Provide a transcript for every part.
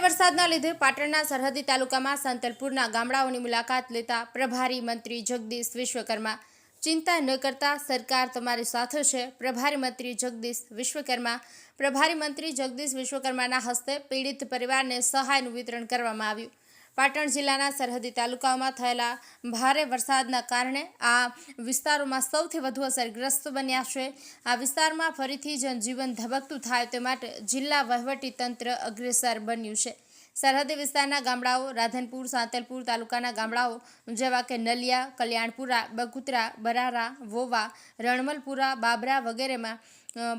વરસાદના લીધે પાટણના સરહદી તાલુકામાં સંતલપુરના ગામડાઓની મુલાકાત લેતા પ્રભારી મંત્રી જગદીશ વિશ્વકર્મા ચિંતા ન કરતા સરકાર તમારી સાથે છે. પ્રભારી મંત્રી જગદીશ વિશ્વકર્મા, પ્રભારી મંત્રી જગદીશ વિશ્વકર્માના હસ્તે પીડિત પરિવારને સહાયનું વિતરણ કરવામાં આવ્યું. પાટણ જિલ્લાના સરહદી તાલુકાઓમાં થયેલા ભારે વરસાદના કારણે આ વિસ્તારોમાં સૌથી વધુ અસરગ્રસ્ત બન્યા છે. આ વિસ્તારમાં ફરીથી જનજીવન ધબકતું થાય તે માટે જિલ્લા વહીવટી તંત્ર અગ્રેસર બન્યું છે. સરહદી વિસ્તારના ગામડાઓ રાધનપુર, સાંતલપુર તાલુકાના ગામડાઓ જેવા કે નલિયા, કલ્યાણપુરા, બગુતરા, બરારા, વોવા, રણમલપુરા, બાબરા વગેરેમાં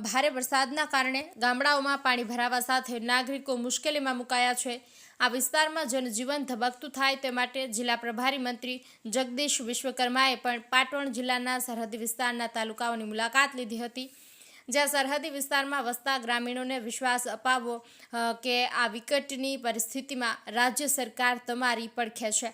ભારે વરસાદના કારણે ગામડાઓમાં પાણી ભરાવા સાથે નાગરિકો મુશ્કેલીમાં મુકાયા છે. આ વિસ્તારમાં જનજીવન ધબકતું થાય તે માટે જિલ્લા પ્રભારી મંત્રી જગદીશ વિશ્વકર્માએ પણ પાટણ જિલ્લાના સરહદી વિસ્તારના તાલુકાઓની મુલાકાત લીધી હતી. જ્યાં સરહદી વિસ્તારમાં વસતા ગ્રામીણોને વિશ્વાસ અપાવવો કે આ વિકટની પરિસ્થિતિમાં રાજ્ય સરકાર તમારી પડખે છે.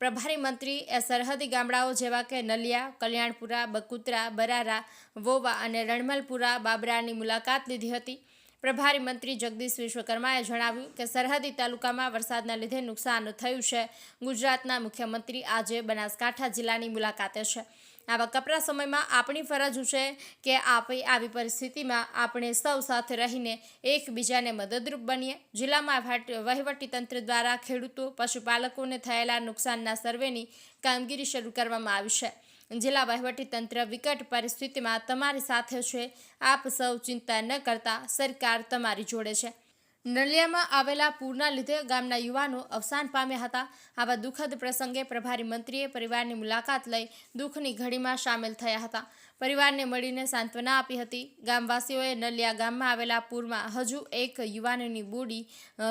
પ્રભારી મંત્રી એ સરહદી ગામડાઓ જેવા કે નલિયા, કલ્યાણપુરા, બકુતરા, બરારા, વોવા અને રણમલપુરા, બાબરાની મુલાકાત લીધી હતી. પ્રભારી મંત્રી જગદીશ વિશ્વકર્માએ જણાવ્યું કે સરહદી તાલુકામાં વરસાદના લીધે નુકસાન થયું છે. ગુજરાતના મુખ્યમંત્રી આજે બનાસકાંઠા જિલ્લાની મુલાકાતે છે. આવા કપરા સમયમાં આપણી ફરજ છે કે આપણી આવી પરિસ્થિતિમાં આપણે સૌ સાથે રહીને એકબીજાને મદદરૂપ બનીએ. જિલ્લામાં વહીવટી તંત્ર દ્વારા ખેડૂતો, પશુપાલકોને થયેલા નુકસાનના સર્વેની કામગીરી શરૂ કરવામાં આવી છે. જિલ્લા વહીવટી તંત્ર વિકટ પરિસ્થિતિમાં તમારી સાથે છે. આપ સૌ ચિંતા ન કરતા, સરકાર તમારી જોડે છે. નલિયામાં આવેલા પૂરના લીધે ગામના યુવાનો અવસાન પામ્યા હતા. આવા દુઃખદ પ્રસંગે પ્રભારી મંત્રીએ પરિવારની મુલાકાત લઈ દુઃખની ઘડીમાં સામેલ થયા હતા. પરિવારને મળીને સાંત્વના આપી હતી. ગામવાસીઓએ નલિયા ગામમાં આવેલા પૂરમાં હજુ એક યુવાનની બોડી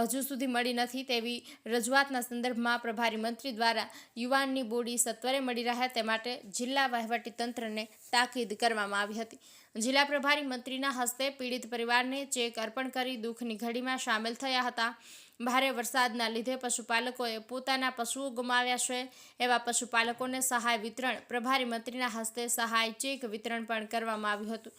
હજુ સુધી મળી નથી તેવી રજૂઆતના સંદર્ભમાં પ્રભારી મંત્રી દ્વારા યુવાનની બોડી સત્વરે મળી રહે તે માટે જિલ્લા વહીવટી તંત્રને તાકીદ કરવામાં આવી હતી. જિલ્લા પ્રભારી મંત્રીના હસ્તે પીડિત પરિવારને ચેક અર્પણ કરી દુઃખની ઘડીમાં સામેલ થયા હતા. ભારે વરસાદના લીધે પશુપાલકોએ પોતાના પશુઓ ગુમાવ્યા છે. એવા પશુપાલકોને સહાય વિતરણ પ્રભારી મંત્રીના હસ્તે સહાય ચેક વિતરણ પણ કરવામાં આવ્યું હતું.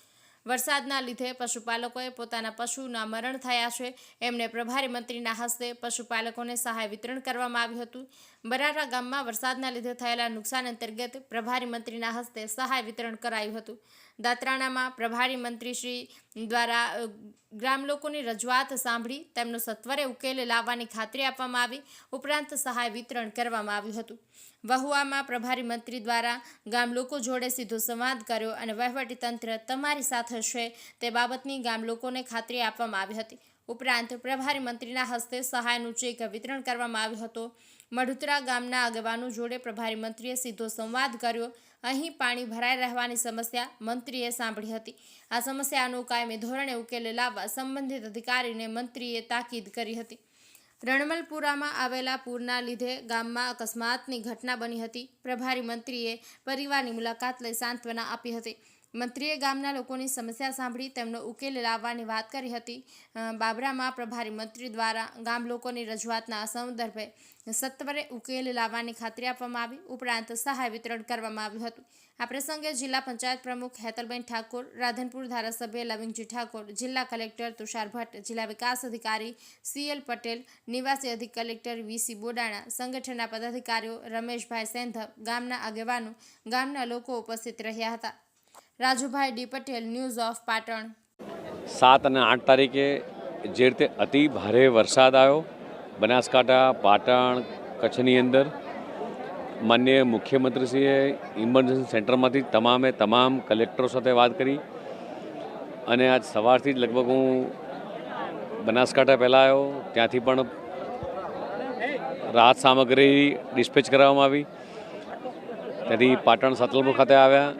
વરસાદના લીધે પશુપાલકોએ પોતાના પશુના મરણ થયા છે. એમને પ્રભારી મંત્રીના હસ્તે પશુપાલકોને સહાય વિતરણ કરવામાં આવ્યું હતું. બરારા ગામમાં વરસાદના લીધે થયેલા નુકસાન અંતર્ગત પ્રભારી મંત્રીના હસ્તે સહાય વિતરણ કરાયું હતું. દાત્રાણામાં પ્રભારી મંત્રી શ્રી દ્વારા ગ્રામલોકોની ગ્રામ લોકોની રજૂઆત સાંભળી તેમનો સત્વરે ઉકેલ લાવવાની ખાતરી આપવામાં આવી. ઉપરાંત સહાય વિતરણ કરવામાં આવ્યું હતું. વહુઆમાં પ્રભારી મંત્રી દ્વારા ગામ લોકો જોડે સીધો સંવાદ કર્યો અને વહીવટી તંત્ર તમારી સાથે છે તે બાબતની ગામ લોકોને ખાતરી આપવામાં આવી હતી. ઉપરાંત પ્રભારી મંત્રીના હસ્તે સહાયનું ચેક વિતરણ કરવામાં આવ્યો હતો. મઢુતરા ગામના આગેવાનો જોડે પ્રભારી મંત્રીએ સીધો સંવાદ કર્યો. અહીં પાણી ભરાઈ રહેવાની સમસ્યા મંત્રીએ સાંભળી હતી. આ સમસ્યાનો કાયમી ધોરણે ઉકેલ લાવવા સંબંધિત અધિકારીને મંત્રીએ તાકીદ કરી હતી. રણમલપુરામાં આવેલા પૂરના લીધે ગામમાં અકસ્માતની ઘટના બની હતી. પ્રભારી મંત્રીએ પરિવારની મુલાકાત લઈ સાંત્વના આપી હતી. મંત્રીએ ગામના લોકોની સમસ્યા સાંભળી તેમનો ઉકેલ લાવવાની વાત કરી હતી. બાબરામાં પ્રભારી મંત્રી દ્વારા ગામ લોકોની રજૂઆતના સંદર્ભે સત્વરે ઉકેલ લાવવાની ખાતરી આપવામાં આવી. ઉપરાંત સહાય વિતરણ કરવામાં આવ્યું હતું. આ પ્રસંગે જિલ્લા પંચાયત પ્રમુખ હેતલબેન ઠાકોર, રાધનપુર ધારાસભ્ય લવિંગજી ઠાકોર, જિલ્લા કલેક્ટર તુષાર ભટ્ટ, જિલ્લા વિકાસ અધિકારી સીએલ પટેલ, નિવાસી અધિક કલેક્ટર વીસી બોડાણા, સંગઠનના પદાધિકારીઓ રમેશભાઈ સેંધવ, ગામના આગેવાનો, ગામના લોકો ઉપસ્થિત રહ્યા હતા. Rajubhai D Patel, news of Patan. સાત અને આઠ તારીખે જે રીતે અતિ ભારે વરસાદ આવ્યો, બનાસકાંઠા, પાટણ, કચ્છની અંદર, માન્ય મુખ્યમંત્રીશ્રીએ ઇમરજન્સી સેન્ટરમાંથી તમામે તમામ કલેક્ટરો સાથે વાત કરી. અને આજ સવારથી જ લગભગ હું બનાસકાંઠા પહેલાં આવ્યો, ત્યાંથી પણ રાહત સામગ્રી ડિસ્પેચ કરવામાં આવી. ત્યાંથી પાટણ સતલપુર ખાતે આવ્યા.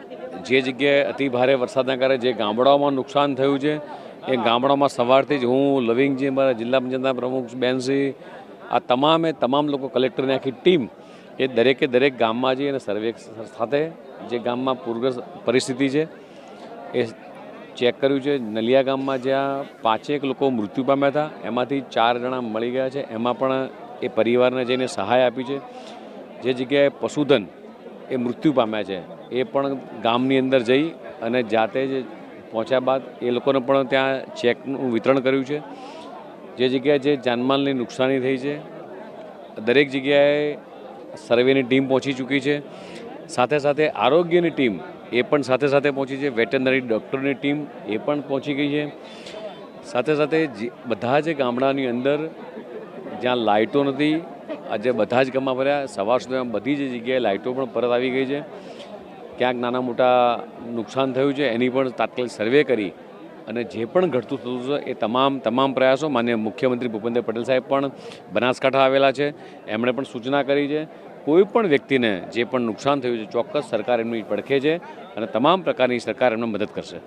જે જગ્યાએ અતિ ભારે વરસાદના કારણે જે ગામડાઓમાં નુકસાન થયું છે, એ ગામડાઓમાં સવારથી જ હું, લવિંગજી અમારા જિલ્લા પંચાયતના પ્રમુખ બેનસી આ તમામે તમામ લોકો કલેક્ટરની આખી ટીમ, એ દરેકે દરેક ગામમાં જઈ અને સર્વે સાથે જે ગામમાં પૂરગ્રસ્ત પરિસ્થિતિ છે, એ ચેક કર્યું છે. નલિયા ગામમાં જ્યાં પાંચેક લોકો મૃત્યુ પામ્યા હતા, એમાંથી ચાર જણા મળી ગયા છે. એમાં પણ એ પરિવારને જઈને સહાય આપી છે. જે જગ્યાએ પશુધન એ મૃત્યુ પામ્યા છે. એ પણ ગામની અંદર જઈ અને જાતે જ પહોંચ્યા બાદ એ લોકોને પણ ત્યાં ચેકનું વિતરણ કર્યું છે. જે જગ્યાએ જે જાનમાલની નુકસાની થઈ છે, દરેક જગ્યાએ સર્વેની ટીમ પહોંચી ચૂકી છે. સાથે સાથે આરોગ્યની ટીમ એ પણ સાથે સાથે પહોંચી છે. વેટરનરી ડૉક્ટરની ટીમ એ પણ પહોંચી ગઈ છે. સાથે સાથે બધા જ ગામડાની અંદર જ્યાં લાઇટો નથી આજે બધા જ ગામમાં ભર્યા. સવાર સુધીમાં બધી જ જગ્યાએ લાઇટો પણ પરત આવી ગઈ છે. ક્યાંક નાના મોટા નુકસાન થયું છે, એની પણ તાત્કાલિક સર્વે કરી અને જે પણ ઘટતું થતું છે, એ તમામ તમામ પ્રયાસો માન્ય મુખ્યમંત્રી ભૂપેન્દ્ર પટેલ સાહેબ પણ બનાસકાંઠા આવેલા છે. એમણે પણ સૂચના કરી છે. કોઈ પણ વ્યક્તિને જે પણ નુકસાન થયું છે, ચોક્કસ સરકાર એમની પડખે છે અને તમામ પ્રકારની સરકાર એમને મદદ કરશે.